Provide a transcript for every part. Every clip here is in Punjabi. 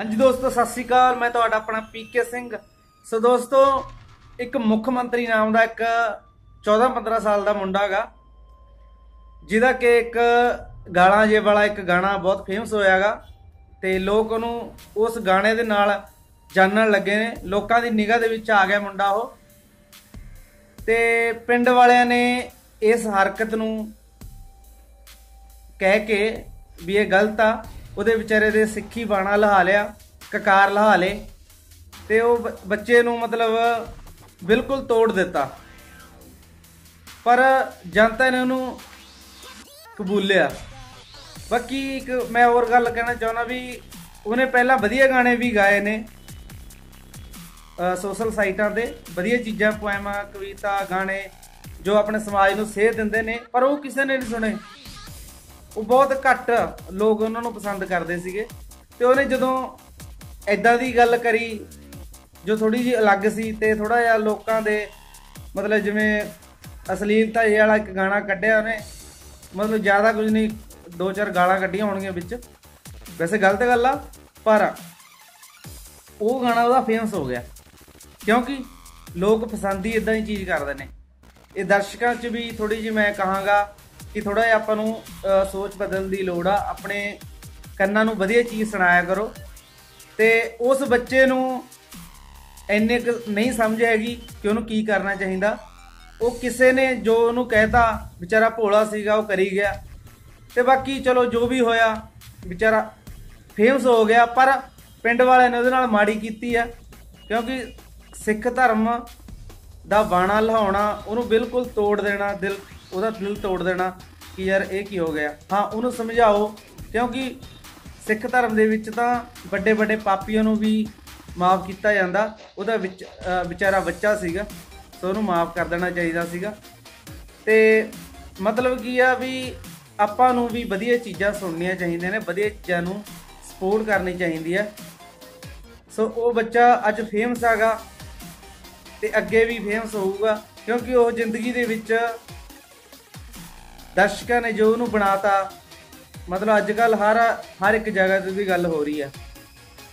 ਹਾਂਜੀ ਦੋਸਤੋ, ਸਤਿ ਸ੍ਰੀ ਅਕਾਲ। ਮੈਂ ਤੁਹਾਡਾ ਆਪਣਾ ਪੀਕੇ ਸਿੰਘ। ਸੋ ਦੋਸਤੋ, ਇੱਕ ਮੁੱਖ ਮੰਤਰੀ ਨਾਮ ਦਾ ਇੱਕ 14-15 ਸਾਲ ਦਾ ਮੁੰਡਾ ਹੈਗਾ ਜਿਹਦਾ ਕਿ ਇੱਕ ਗਾਲਾਂ ਜੇ ਵਾਲਾ ਇੱਕ ਗਾਣਾ ਬਹੁਤ ਫੇਮਸ ਹੋਇਆਗਾ ਤੇ ਲੋਕ ਉਹਨੂੰ ਉਸ ਗਾਣੇ ਦੇ ਨਾਲ ਜਾਣਨ ਲੱਗੇ ਨੇ। ਲੋਕਾਂ ਦੀ ਨਿਗਾਹ ਦੇ ਵਿੱਚ ਆ ਗਿਆ ਮੁੰਡਾ ਉਹ। ਤੇ ਪਿੰਡ ਵਾਲਿਆਂ ਨੇ ਇਸ ਹਰਕਤ ਨੂੰ ਕਹਿ ਕੇ ਵੀ ਇਹ ਗਲਤ ਆ। ਉਹਦੇ ਵਿਚਾਰੇ ਦੇ ਸਿੱਖੀ ਬਾਣਾ ਲਹਾ ਲਿਆ, ਕਕਾਰ ਲਹਾ ਲੇ ਤੇ ਉਹ ਬ- ਬੱਚੇ ਨੂੰ ਮਤਲਬ ਬਿਲਕੁਲ ਤੋੜ ਦਿੱਤਾ। ਪਰ ਜਨਤਾ ਨੇ ਉਹਨੂੰ ਕਬੂਲਿਆ, ਬਾਕੀ ਇੱਕ ਮੈਂ ਹੋਰ ਗੱਲ ਕਹਿਣਾ ਚਾਹੁੰਦਾ ਵੀ ਉਹਨੇ ਪਹਿਲਾਂ ਵਧੀਆ ਗਾਣੇ ਵੀ ਗਾਏ ਨੇ ਸੋਸ਼ਲ ਸਾਈਟਾਂ ਤੇ ਵਧੀਆ ਚੀਜ਼ਾਂ ਪੋਇਮਾਂ ਕਵਿਤਾ, ਗਾਣੇ ਜੋ ਆਪਣੇ ਸਮਾਜ ਨੂੰ ਸੇਧ ਦਿੰਦੇ ਨੇ, ਪਰ ਉਹ ਕਿਸੇ ਨੇ ਨਹੀਂ ਸੁਣੇ। ਉਹ ਬਹੁਤ ਘੱਟ ਲੋਕ ਉਹਨਾਂ ਨੂੰ ਪਸੰਦ ਕਰਦੇ ਸੀਗੇ ਤੇ ਉਹਨੇ ਜਦੋਂ ਐਦਾਂ ਦੀ ਗੱਲ ਕਰੀ, ਜੋ ਥੋੜੀ ਜਿਹੀ ਅਲੱਗ ਸੀ ਤੇ ਥੋੜਾ ਜਿਹਾ ਲੋਕਾਂ ਦੇ ਮਤਲਬ ਜਿਵੇਂ ਅਸਲੀਲਤਾ ਇਹ ਵਾਲਾ ਇੱਕ ਗਾਣਾ ਕੱਢਿਆ ਉਹਨੇ, ਮਤਲਬ ਜ਼ਿਆਦਾ ਕੁਝ ਨਹੀਂ ਦੋ ਚਾਰ ਗਾਲਾਂ ਕੱਢੀਆਂ ਹੋਣਗੀਆਂ ਵਿੱਚ। ਵੈਸੇ ਗਲਤ ਗੱਲ ਆ, ਪਰ ਉਹ ਗਾਣਾ ਉਹਦਾ ਫੇਮਸ ਹੋ ਗਿਆ। ਕਿਉਂਕਿ ਲੋਕ ਪਸੰਦ ਹੀ ਇਦਾਂ ਦੀ ਚੀਜ਼ ਕਰਦੇ ਨੇ। ਇਹ ਦਰਸ਼ਕਾਂ 'ਚ ਵੀ ਥੋੜੀ ਜਿਹੀ ਮੈਂ ਕਹਾਂਗਾ ਕਿ ਥੋੜਾ ਜਿਹਾ ਆਪਾਂ ਨੂੰ ਸੋਚ ਬਦਲਣ ਦੀ ਲੋੜ ਆ। ਆਪਣੇ ਕੰਨਾਂ ਨੂੰ ਵਧੀਆ ਚੀਜ਼ ਸੁਣਾਇਆ ਕਰੋ। ਤੇ ਉਸ ਬੱਚੇ ਨੂੰ ਇੰਨੇ ਕੁ ਨਹੀਂ ਸਮਝ ਹੈਗੀ ਕਿ ਉਹਨੂੰ ਕੀ ਕਰਨਾ ਚਾਹੀਦਾ। ਉਹ ਕਿਸੇ ਨੇ ਜੋ ਉਹਨੂੰ ਕਹਿਤਾ, ਵਿਚਾਰਾ ਭੋਲਾ ਸੀਗਾ, ਉਹ ਕਰੀ ਗਿਆ। ਤੇ ਬਾਕੀ ਚਲੋ, ਜੋ ਵੀ ਹੋਇਆ, ਵਿਚਾਰਾ ਫੇਮਸ ਹੋ ਗਿਆ, ਪਰ ਪਿੰਡ ਵਾਲਿਆਂ ਨੇ ਉਹਦੇ ਨਾਲ ਮਾੜੀ ਕੀਤੀ ਆ। ਕਿਉਂਕਿ ਸਿੱਖ ਧਰਮ ਦਾ ਬਾਣਾ ਲਹਾਉਣਾ, ਉਹਨੂੰ ਬਿਲਕੁਲ ਤੋੜ ਦੇਣਾ, ਦਿਲ ਉਹਦਾ ਦਿਲ ਤੋੜ ਦੇਣਾ ਕਿ ਯਾਰ ਇਹ ਕੀ ਹੋ ਗਿਆ। ਹਾਂ, ਉਹਨੂੰ ਸਮਝਾਓ, ਕਿਉਂਕਿ ਸਿੱਖ ਧਰਮ ਦੇ ਵਿੱਚ ਤਾਂ ਵੱਡੇ ਵੱਡੇ ਪਾਪੀਆਂ ਨੂੰ ਵੀ ਮਾਫ ਕੀਤਾ ਜਾਂਦਾ। ਉਹਦਾ ਵਿੱਚ ਵਿਚਾਰਾ ਬੱਚਾ ਸੀਗਾ, ਸੋ ਉਹਨੂੰ ਮਾਫ ਕਰ ਦੇਣਾ ਚਾਹੀਦਾ ਸੀਗਾ। ਤੇ ਮਤਲਬ ਕੀ ਆ ਵੀ ਆਪਾਂ ਨੂੰ ਵੀ ਵਧੀਆ ਚੀਜ਼ਾਂ ਸੁਣਨੀਆਂ ਚਾਹੀਦੀਆਂ ਨੇ, ਵਧੀਆ ਚੀਜ਼ਾਂ ਨੂੰ ਸਪੋਰਟ ਕਰਨੀ ਚਾਹੀਦੀ ਹੈ ਸੋ ਉਹ ਬੱਚਾ ਅੱਜ ਫੇਮਸ ਹੈਗਾ ਤੇ ਅੱਗੇ ਵੀ ਫੇਮਸ ਹੋਊਗਾ, ਕਿਉਂਕਿ ਉਹ ਜ਼ਿੰਦਗੀ ਦੇ ਵਿੱਚ ਦਰਸ਼ਕਾਂ ਨੇ ਜੋ ਉਹਨੂੰ ਬਣਾਤਾ, ਮਤਲਬ ਅੱਜ ਕੱਲ ਹਰ ਹਰ ਇੱਕ ਜਗ੍ਹਾ ਤੇ ਵੀ ਗੱਲ ਹੋ ਰਹੀ ਹੈ।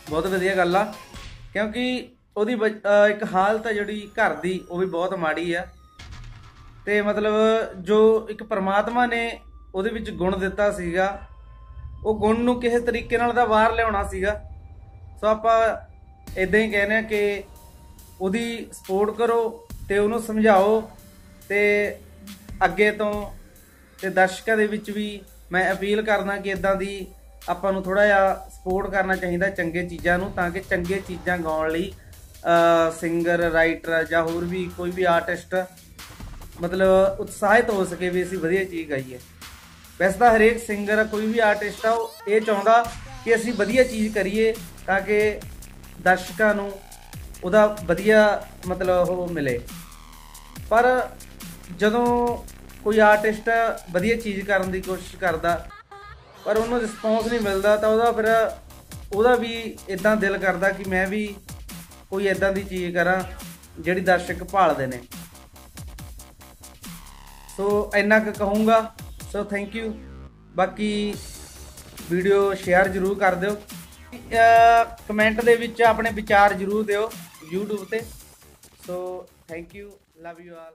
ਬਹੁਤ ਵਧੀਆ ਗੱਲ ਆ, ਕਿਉਂਕਿ ਉਹਦੀ ਬ- ਇੱਕ ਹਾਲਤ ਆ ਜਿਹੜੀ ਘਰ ਦੀ, ਉਹ ਵੀ ਬਹੁਤ ਮਾੜੀ ਆ। ਤੇ ਮਤਲਬ ਜੋ ਇੱਕ ਪਰਮਾਤਮਾ ਨੇ ਉਹਦੇ ਵਿੱਚ ਗੁਣ ਦਿੱਤਾ ਸੀਗਾ, ਉਹ ਗੁਣ ਨੂੰ ਕਿਸੇ ਤਰੀਕੇ ਨਾਲ ਤਾਂ ਬਾਹਰ ਲਿਆਉਣਾ ਸੀਗਾ। ਸੋ ਆਪਾਂ ਇਦਾਂ ਹੀ ਕਹਿੰਦੇ ਆ ਕਿ ਉਹਦੀ ਸਪੋਰਟ ਕਰੋ ਤੇ ਉਹਨੂੰ ਸਮਝਾਓ ਤੇ ਅੱਗੇ ਤੋਂ ਤੇ ਦਰਸ਼ਕਾਂ ਦੇ ਵਿੱਚ ਵੀ ਮੈਂ ਅਪੀਲ ਕਰਦਾ ਕਿ ਇਦਾਂ ਦੀ ਆਪਾਂ ਨੂੰ ਥੋੜਾ ਜਿਹਾ ਸਪੋਰਟ ਕਰਨਾ ਚਾਹੀਦਾ ਚੰਗੇ ਚੀਜ਼ਾਂ ਨੂੰ, ਤਾਂ ਕਿ ਚੰਗੇ ਚੀਜ਼ਾਂ ਗਾਉਣ ਲਈ ਸਿੰਗਰ ਰਾਈਟਰ ਜਾਂ ਹੋਰ ਵੀ ਕੋਈ ਵੀ ਆਰਟਿਸਟ ਮਤਲਬ ਉਤਸ਼ਾਹਿਤ ਹੋ ਸਕੇ ਵੀ ਅਸੀਂ ਵਧੀਆ ਚੀਜ਼ ਗਾਈਏ। ਵੈਸੇ ਤਾਂ ਹਰੇਕ ਸਿੰਗਰ ਕੋਈ ਵੀ ਆਰਟਿਸਟ ਆ, ਉਹ ਇਹ ਚਾਹੁੰਦਾ ਕਿ ਅਸੀਂ ਵਧੀਆ ਚੀਜ਼ ਕਰੀਏ ਤਾਂ ਕਿ ਦਰਸ਼ਕਾਂ ਨੂੰ ਉਹਦਾ ਵਧੀਆ ਮਤਲਬ ਉਹ ਮਿਲੇ। ਪਰ ਜਦੋਂ ਕੋਈ ਆਰਟਿਸਟ ਵਧੀਆ ਚੀਜ਼ ਕਰਨ ਦੀ ਕੋਸ਼ਿਸ਼ ਕਰਦਾ, ਪਰ ਉਹਨੂੰ ਰਿਸਪੌਂਸ ਨਹੀਂ ਮਿਲਦਾ, ਤਾਂ ਉਹਦਾ ਫਿਰ ਉਹਦਾ ਵੀ ਇਦਾਂ ਦਿਲ ਕਰਦਾ ਕਿ ਮੈਂ ਵੀ ਕੋਈ ਇਦਾਂ ਦੀ ਚੀਜ਼ ਕਰਾਂ ਜਿਹੜੀ ਦਰਸ਼ਕ ਭਾਲਦੇ ਨੇ। ਸੋ ਇੰਨਾ ਕੁ ਕਹੂੰਗਾ। ਸੋ ਥੈਂਕ ਯੂ ਬਾਕੀ ਵੀਡੀਓ ਸ਼ੇਅਰ ਜਰੂਰ ਕਰ ਦਿਓ। ਕਮੈਂਟ ਦੇ ਵਿੱਚ ਆਪਣੇ ਵਿਚਾਰ ਜਰੂਰ ਦਿਓ YouTube ਤੇ। So thank you love you all